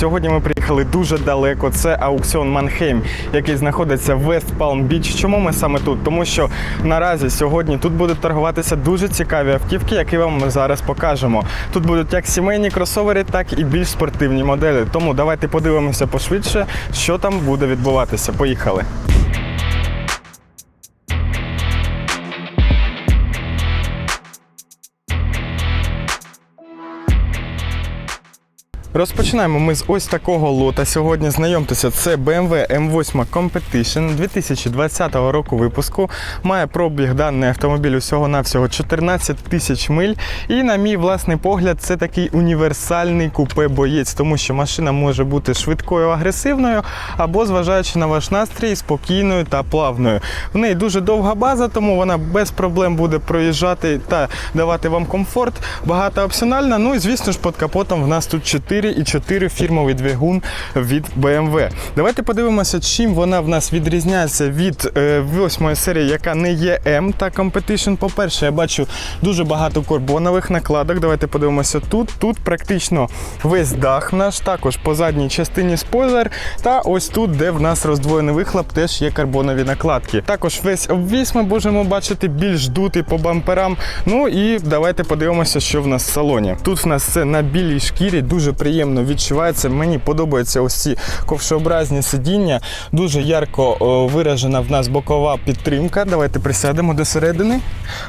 Сьогодні ми приїхали дуже далеко. Це аукціон Манхейм, який знаходиться в Вест Палм Біч. Чому ми саме тут? Тому що наразі сьогодні тут будуть торгуватися дуже цікаві автівки, які вам ми зараз покажемо. Тут будуть як сімейні кросовери, так і більш спортивні моделі. Тому давайте подивимося пошвидше, що там буде відбуватися. Поїхали. Розпочинаємо ми з ось такого лота. Сьогодні знайомтеся, це BMW M8 Competition 2020 року випуску. Має пробіг даний автомобіль усього-навсього 14 тисяч миль. І, на мій власний погляд, це такий універсальний купе-боєць, тому що машина може бути швидкою, агресивною, або, зважаючи на ваш настрій, спокійною та плавною. В неї дуже довга база, тому вона без проблем буде проїжджати та давати вам комфорт. Багатоопціональна. Ну і звісно ж, під капотом в нас тут 4,4 фірмовий двигун від BMW. Давайте подивимося, чим вона в нас відрізняється від е, восьмої серії, яка не є M та Competition. По-перше, я бачу дуже багато карбонових накладок. Давайте подивимося тут. Тут практично весь дах наш, також по задній частині спойлер. Та ось тут, де в нас роздвоєний вихлоп, теж є карбонові накладки. Також весь обвіс ми можемо бачити більш дутий по бамперам. Ну і давайте подивимося, що в нас в салоні. Тут в нас це на білій шкірі, дуже приємно відчувається. Мені подобаються ось ці ковшообразні сидіння. Дуже ярко виражена в нас бокова підтримка. Давайте присядемо до середини.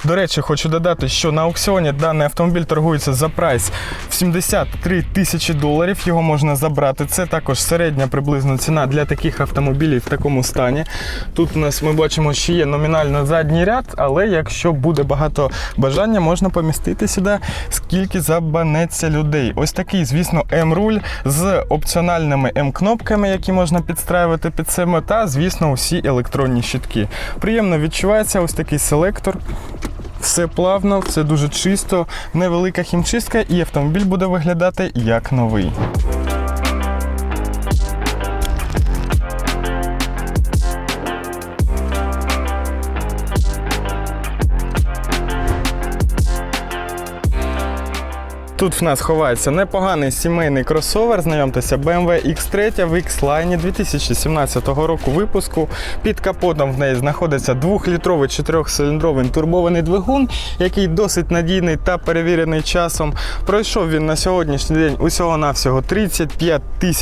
До речі, хочу додати, що на аукціоні даний автомобіль торгується за прайс в 73 тисячі доларів. Його можна забрати. Це також середня приблизно ціна для таких автомобілів в такому стані. Тут у нас ми бачимо, що є номінально задній ряд, але якщо буде багато бажання, можна помістити сюди скільки забанеться людей. Ось такий, звісно, М-руль з опціональними М-кнопками, які можна підстраювати під себе, та, звісно, усі електронні щитки. Приємно відчувається ось такий селектор. Все плавно, все дуже чисто, невелика хімчистка, і автомобіль буде виглядати як новий. Тут в нас ховається непоганий сімейний кросовер. Знайомтеся, BMW X3 в X-Line 2017 року випуску. Під капотом в неї знаходиться 2-літровий 4-циліндровий турбований двигун, який досить надійний та перевірений часом. Пройшов він на сьогоднішній день усього-навсього 35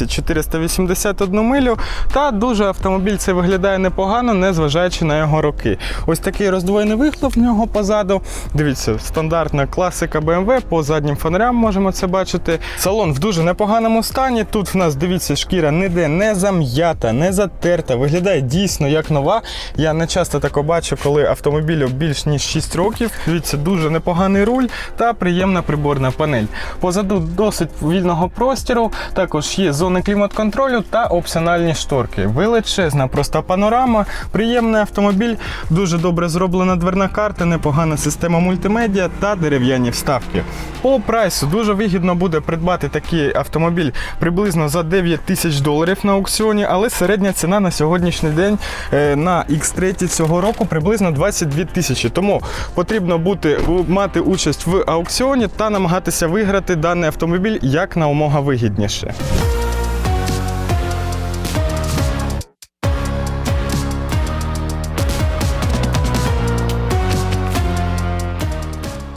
481 милю. Та дуже автомобіль це виглядає непогано, незважаючи на його роки. Ось такий роздвоєний вихлоп в нього позаду. Дивіться, стандартна класика BMW по заднім фонарям можемо це бачити. Салон в дуже непоганому стані. Тут в нас, дивіться, шкіра ніде не зам'ята, не затерта. Виглядає дійсно як нова. Я не часто тако бачу, коли автомобілю більш ніж 6 років. Дивіться, дуже непоганий руль та приємна приборна панель. Позаду досить вільного простіру. Також є зони клімат-контролю та опціональні шторки. Величезна проста панорама, приємний автомобіль, дуже добре зроблена дверна карта, непогана система мультимедіа та дерев'яні вставки. По прайсу дуже вигідно буде придбати такий автомобіль приблизно за 9 тисяч доларів на аукціоні, але середня ціна на сьогоднішній день е, на X3 цього року приблизно 22 тисячі. Тому потрібно бути мати участь в аукціоні та намагатися виграти даний автомобіль як наомога вигідніше.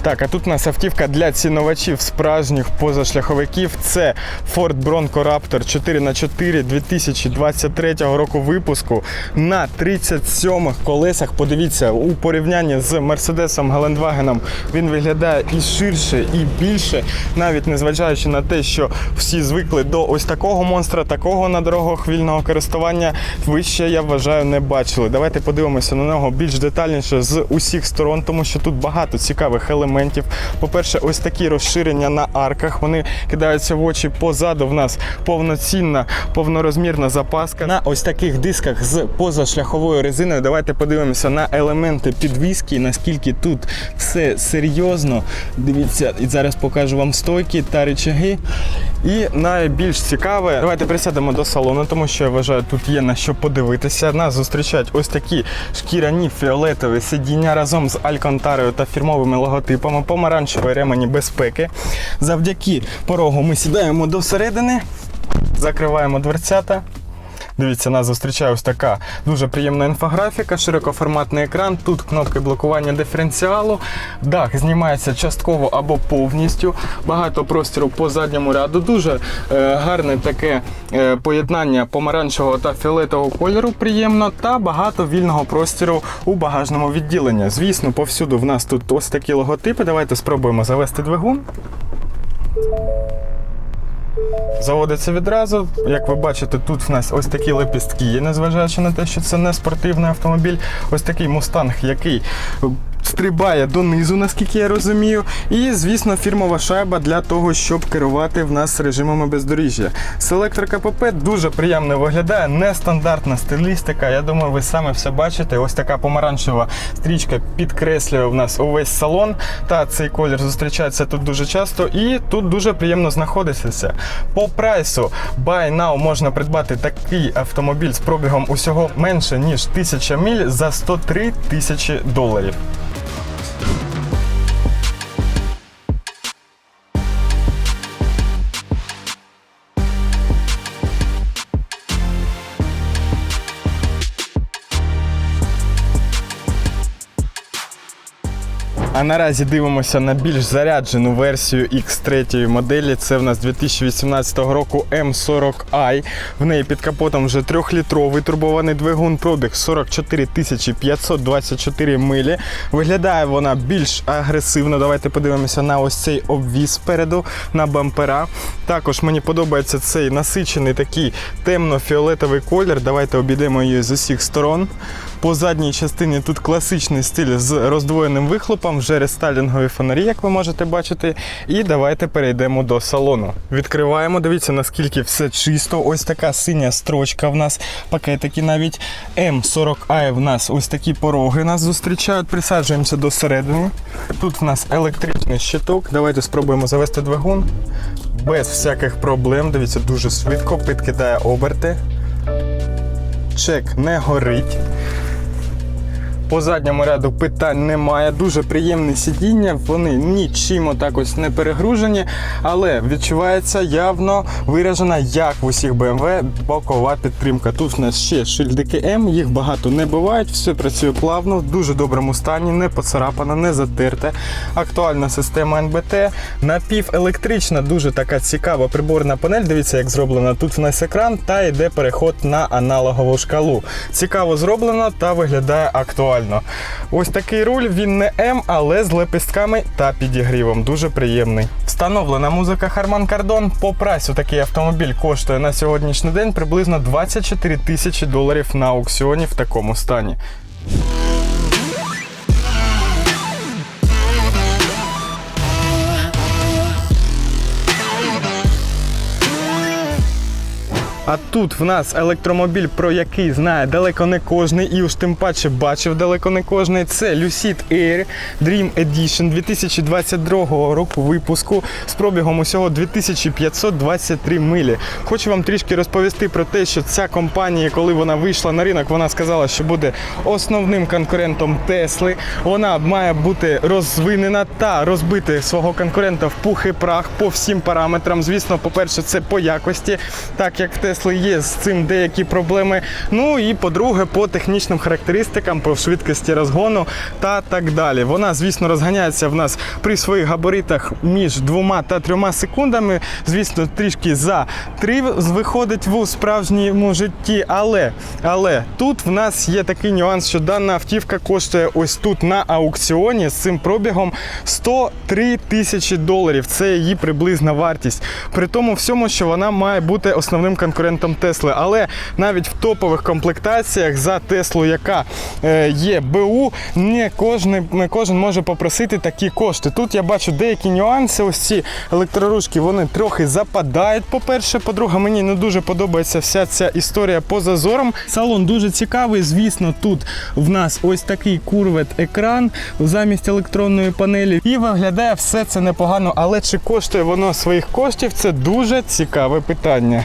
Так, а тут у нас автівка для цінувачів справжніх позашляховиків. Це Ford Bronco Raptor 4х4 2023 року випуску на 37 колесах. Подивіться, у порівнянні з Мерседесом Гелендвагеном він виглядає і ширше, і більше, навіть незважаючи на те, що всі звикли до ось такого монстра, такого на дорогах вільного користування. Ви ще, я вважаю, не бачили. Давайте подивимося на нього більш детальніше з усіх сторон, тому що тут багато цікавих елементів. По-перше, ось такі розширення на арках. Вони кидаються в очі позаду. В нас повноцінна, повнорозмірна запаска. На ось таких дисках з позашляховою резиною. Давайте подивимося на елементи підвіски, наскільки тут все серйозно. Дивіться, і зараз покажу вам стойки та речаги. І найбільш цікаве, давайте присядемо до салону, тому що я вважаю, тут є на що подивитися. Нас зустрічають ось такі шкіряні фіолетові сидіння разом з алькантарою та фірмовими логотипами, помаранчеві ремені безпеки. Завдяки порогу ми сідаємо до середини. Закриваємо дверцята. Дивіться, нас зустрічає ось така дуже приємна інфографіка, широкоформатний екран. Тут кнопки блокування диференціалу. Дах знімається частково або повністю. Багато простору по задньому ряду. Дуже е, гарне таке е, поєднання помаранчевого та фіолетового кольору. Приємно, та багато вільного простору у багажному відділенні. Звісно, повсюду в нас тут ось такі логотипи. Давайте спробуємо завести двигун. Заводиться відразу. Як ви бачите, тут в нас ось такі лепістки незважаючи на те, що це не спортивний автомобіль. Ось такий мустанг, який стрибає донизу, наскільки я розумію. І, звісно, фірмова шайба для того, щоб керувати в нас режимами бездоріжжя. Селектор КПП дуже приємно виглядає, нестандартна стилістика. Я думаю, ви саме все бачите. Ось така помаранчева стрічка підкреслює в нас увесь салон. Та цей колір зустрічається тут дуже часто, і тут дуже приємно знаходитися. По прайсу Buy Now можна придбати такий автомобіль з пробігом усього менше ніж 1000 міль за 103 тисячі доларів. А наразі дивимося на більш заряджену версію X3 моделі. Це в нас 2018 року M40i. В неї під капотом вже 3-літровий турбований двигун, пробіг 44 524 милі. Виглядає вона більш агресивно. Давайте подивимося на ось цей обвіз спереду, на бампера. Також мені подобається цей насичений такий темно-фіолетовий колір. Давайте обійдемо її з усіх сторон. По задній частині тут класичний стиль з роздвоєним вихлопом, вже рестайлінгові фонарі, як ви можете бачити. І давайте перейдемо до салону. Відкриваємо, дивіться, наскільки все чисто. Ось така синя строчка в нас, пакетики навіть. М40i в нас ось такі пороги нас зустрічають. Присаджуємося до середини. Тут в нас електричний щиток. Давайте спробуємо завести двигун. Без всяких проблем. Дивіться, дуже швидко підкидає оберти. Чек не горить. По задньому ряду питань немає. Дуже приємне сидіння. Вони нічим отак ось не перегружені, але відчувається явно виражена, як в усіх BMW, бокова підтримка. Тут в нас ще шильдики М, їх багато не бувають, все працює плавно, в дуже доброму стані, не поцарапане, не затерте. Актуальна система НБТ. Напівелектрична, дуже така цікава приборна панель. Дивіться, як зроблена. Тут в нас екран та йде переход на аналогову шкалу. Цікаво зроблено та виглядає актуально. Ось такий руль, він не М, але з лепестками та підігрівом. Дуже приємний. Встановлена музика Harman Kardon. По прайсу такий автомобіль коштує на сьогоднішній день приблизно 24 тисячі доларів на аукціоні в такому стані. А тут в нас електромобіль, про який знає далеко не кожний, і уж тим паче бачив далеко не кожний. Це Lucid Air Dream Edition 2022 року випуску з пробігом усього 2523 милі. Хочу вам трішки розповісти про те, що ця компанія, коли вона вийшла на ринок, вона сказала, що буде основним конкурентом Тесли. Вона має бути розвинена та розбити свого конкурента в пух і прах по всім параметрам. Звісно, по-перше, це по якості, так як в Тесли є з цим деякі проблеми. Ну і по-друге, по технічним характеристикам, по швидкості розгону та так далі. Вона, звісно, розганяється в нас при своїх габаритах між двома та трьома секундами. Звісно, трішки за три виходить в справжньому житті. Але, але тут в нас є такий нюанс, що дана автівка коштує ось тут на аукціоні з цим пробігом 103 тисячі доларів. Це її приблизна вартість. При тому всьому, що вона має бути основним конкурентом Тесли. Але навіть в топових комплектаціях за Теслу, яка е, є БУ, не кожен, не кожен може попросити такі кошти. Тут я бачу деякі нюанси. Ось ці електроручки вони трохи западають. По-перше, по-друге, мені не дуже подобається вся ця історія по зазорам. Салон дуже цікавий. Звісно, тут в нас ось такий курвет-екран замість електронної панелі. І виглядає все це непогано. Але чи коштує воно своїх коштів? Це дуже цікаве питання.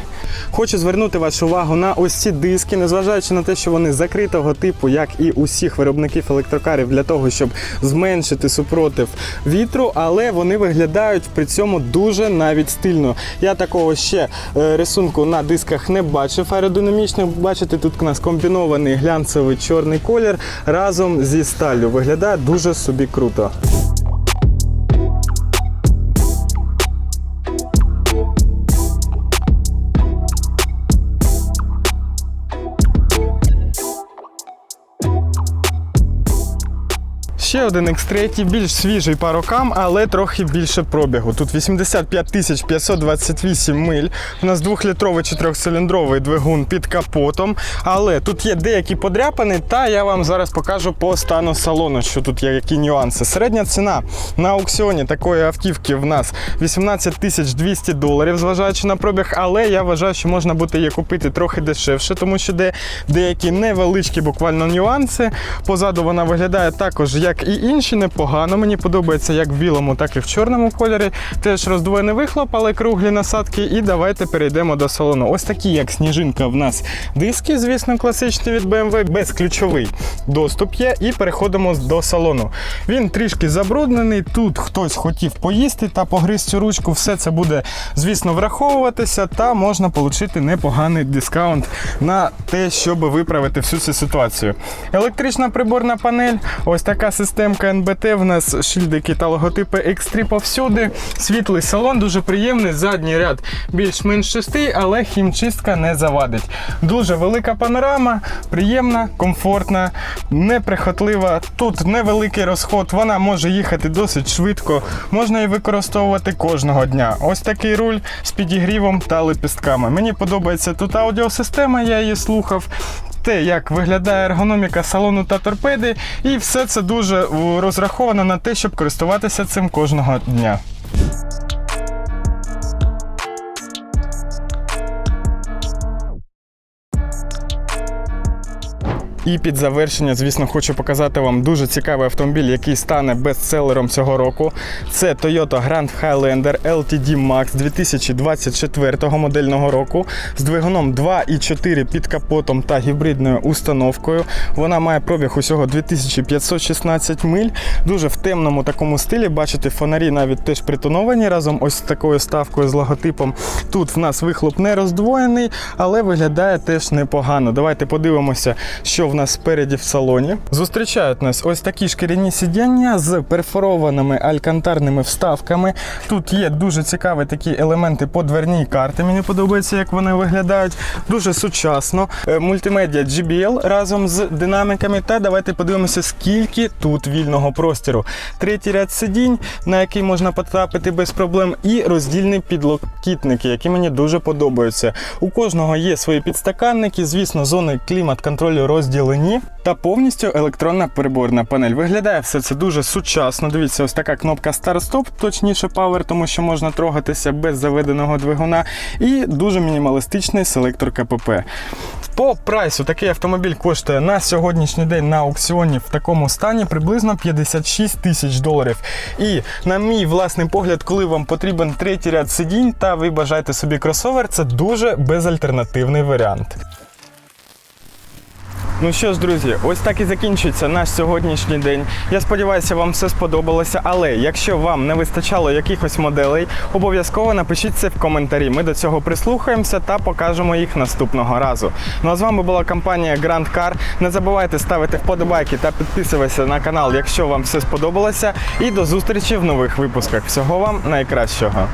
Хочу звернути вашу увагу на ось ці диски, незважаючи на те, що вони закритого типу, як і усіх виробників електрокарів, для того, щоб зменшити супротив вітру, але вони виглядають при цьому дуже навіть стильно. Я такого ще е, рисунку на дисках не бачив аеродинамічних. Бачите, тут у нас комбінований глянцевий чорний колір разом зі сталлю. Виглядає дуже собі круто. Ще один X3, більш свіжий по рокам, але трохи більше пробігу. Тут 85 тисяч 528 миль. У нас двохлітровий чотирьохциліндровий двигун під капотом. Але тут є деякі подряпини, та я вам зараз покажу по стану салону, що тут є які нюанси. Середня ціна на аукціоні такої автівки в нас 18 тисяч 200 доларів, зважаючи на пробіг. Але я вважаю, що можна буде її купити трохи дешевше, тому що де деякі невеличкі буквально нюанси. Позаду вона виглядає також як і інші непогано. Мені подобається як в білому, так і в чорному кольорі. Теж роздвоєний вихлоп, але круглі насадки. І давайте перейдемо до салону. Ось такі, як сніжинка, в нас диски, звісно, класичні від BMW, безключовий доступ є. І переходимо до салону. Він трішки забруднений. Тут хтось хотів поїсти та погриз цю ручку. Все це буде, звісно, враховуватися, та можна отримати непоганий дискаунт на те, щоб виправити всю цю ситуацію. Електрична приборна панель, ось така системка НБТ. В нас шильдики та логотипи X3 повсюди. Світлий салон, дуже приємний. Задній ряд більш-менш чистий, але хімчистка не завадить. Дуже велика панорама, приємна, комфортна, неприхотлива. Тут невеликий розход, вона може їхати досить швидко. Можна її використовувати кожного дня. Ось такий руль з підігрівом та лепістками. Мені подобається тут аудіосистема, я її слухав те, як виглядає ергономіка салону та торпеди, і все це дуже розраховано на те, щоб користуватися цим кожного дня. І під завершення, звісно, хочу показати вам дуже цікавий автомобіль, який стане бестселером цього року. Це Toyota Grand Highlander LTD Max 2024 модельного року з двигуном 2,4 під капотом та гібридною установкою. Вона має пробіг усього 2516 миль. Дуже в темному такому стилі. Бачите, фонарі навіть теж притоновані разом ось такою ставкою з логотипом. Тут в нас вихлоп не роздвоєний, але виглядає теж непогано. Давайте подивимося, що в нас спереді в салоні. Зустрічають нас ось такі шкіряні сидіння з перфорованими алькантарними вставками. Тут є дуже цікаві такі елементи по дверній карті. Мені подобається, як вони виглядають. Дуже сучасно. Е, Мультимедіа GBL разом з динаміками. Та давайте подивимося, скільки тут вільного простіру. Третій ряд сидінь, на який можна потрапити без проблем, і роздільні підлокітники, які мені дуже подобаються. У кожного є свої підстаканники, звісно, зони клімат-контролю розділені. Та повністю електронна приборна панель. Виглядає все це дуже сучасно. Дивіться, ось така кнопка старт-стоп, точніше Power, тому що можна трогатися без заведеного двигуна. І дуже мінімалістичний селектор КПП. По прайсу такий автомобіль коштує на сьогоднішній день на аукціоні в такому стані приблизно 56 тисяч доларів. І на мій власний погляд, коли вам потрібен третій ряд сидінь та ви бажаєте собі кросовер, це дуже безальтернативний варіант. Ну що ж, друзі, ось так і закінчується наш сьогоднішній день. Я сподіваюся, вам все сподобалося. Але якщо вам не вистачало якихось моделей, обов'язково напишіть це в коментарі. Ми до цього прислухаємося та покажемо їх наступного разу. Ну а з вами була компанія Grand Car. Не забувайте ставити вподобайки та підписуватися на канал, якщо вам все сподобалося. І до зустрічі в нових випусках. Всього вам найкращого.